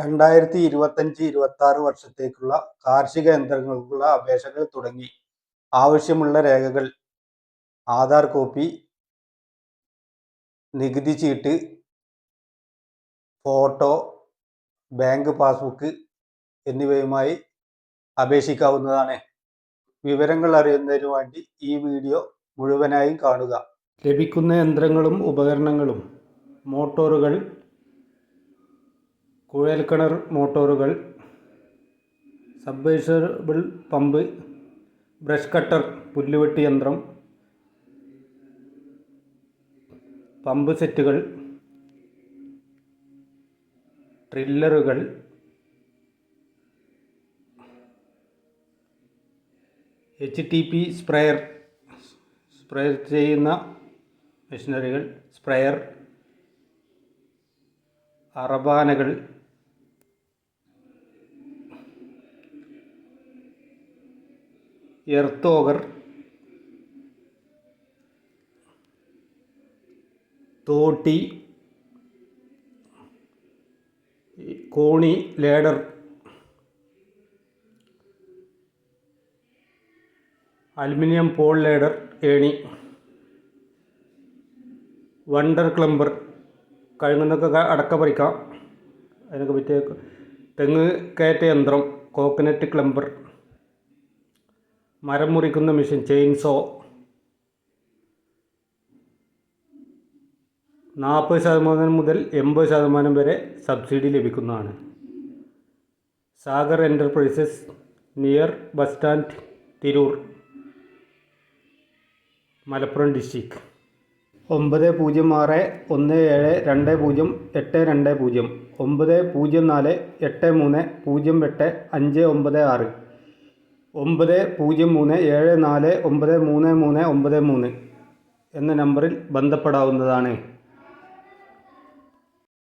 രണ്ടായിരത്തി ഇരുപത്തഞ്ച് ഇരുപത്തി ആറ് വർഷത്തേക്കുള്ള കാർഷിക യന്ത്രങ്ങൾക്കുള്ള അപേക്ഷകൾ തുടങ്ങി. ആവശ്യമുള്ള രേഖകൾ ആധാർ കോപ്പി നികുതി ചീട്ട് ഫോട്ടോ ബാങ്ക് പാസ്ബുക്ക് എന്നിവയുമായി അപേക്ഷിക്കാവുന്നതാണ്. വിവരങ്ങൾ അറിയുന്നതിന് വേണ്ടി ഈ വീഡിയോ മുഴുവനായും കാണുക. ലഭിക്കുന്ന യന്ത്രങ്ങളും ഉപകരണങ്ങളും മോട്ടോറുകൾ കുഴൽക്കിണർ മോട്ടോറുകൾ സബ്വേഴ്സബിൾ പമ്പ് ബ്രഷ് കട്ടർ പുല്ലുവെട്ടി യന്ത്രം പമ്പ് സെറ്റുകൾ ട്രില്ലറുകൾ H T P sprayer spray ചെയ്യുന്ന മെഷീനറികൾ സ്പ്രെയർ അറബാനകൾ എർത്തോഗർ തോട്ടി കോണി ലേഡർ അലുമിനിയം പോൾ ലേഡർ ഏണി വണ്ടർ ക്ലംബർ കഴുകുന്നൊക്കെ അടക്ക പറിക്കാം അതിനൊക്കെ പറ്റിയ തെങ്ങ് കയറ്റ യന്ത്രം കോക്കനറ്റ് ക്ലംബർ മരം മുറിക്കുന്ന മെഷീൻ ചെയിൻസോ. നാൽപ്പത് ശതമാനം മുതൽ എൺപത് ശതമാനം വരെ സബ്സിഡി ലഭിക്കുന്നതാണ്. Sagar enterprises near bus stand Tirur Malappuram district. ഒമ്പത് പൂജ്യം ആറ് ഒന്ന് ഏഴ് രണ്ട് പൂജ്യം എട്ട് രണ്ട് പൂജ്യം ഒമ്പത് പൂജ്യം നാല് എട്ട് മൂന്ന് പൂജ്യം എട്ട് അഞ്ച് ഒമ്പത് ആറ്. ഒമ്പത് പൂജ്യം മൂന്ന് ഏഴ് നാല് ഒമ്പത് മൂന്ന് മൂന്ന് ഒമ്പത് മൂന്ന് എന്ന നമ്പറിൽ ബന്ധപ്പെടാവുന്നതാണ്.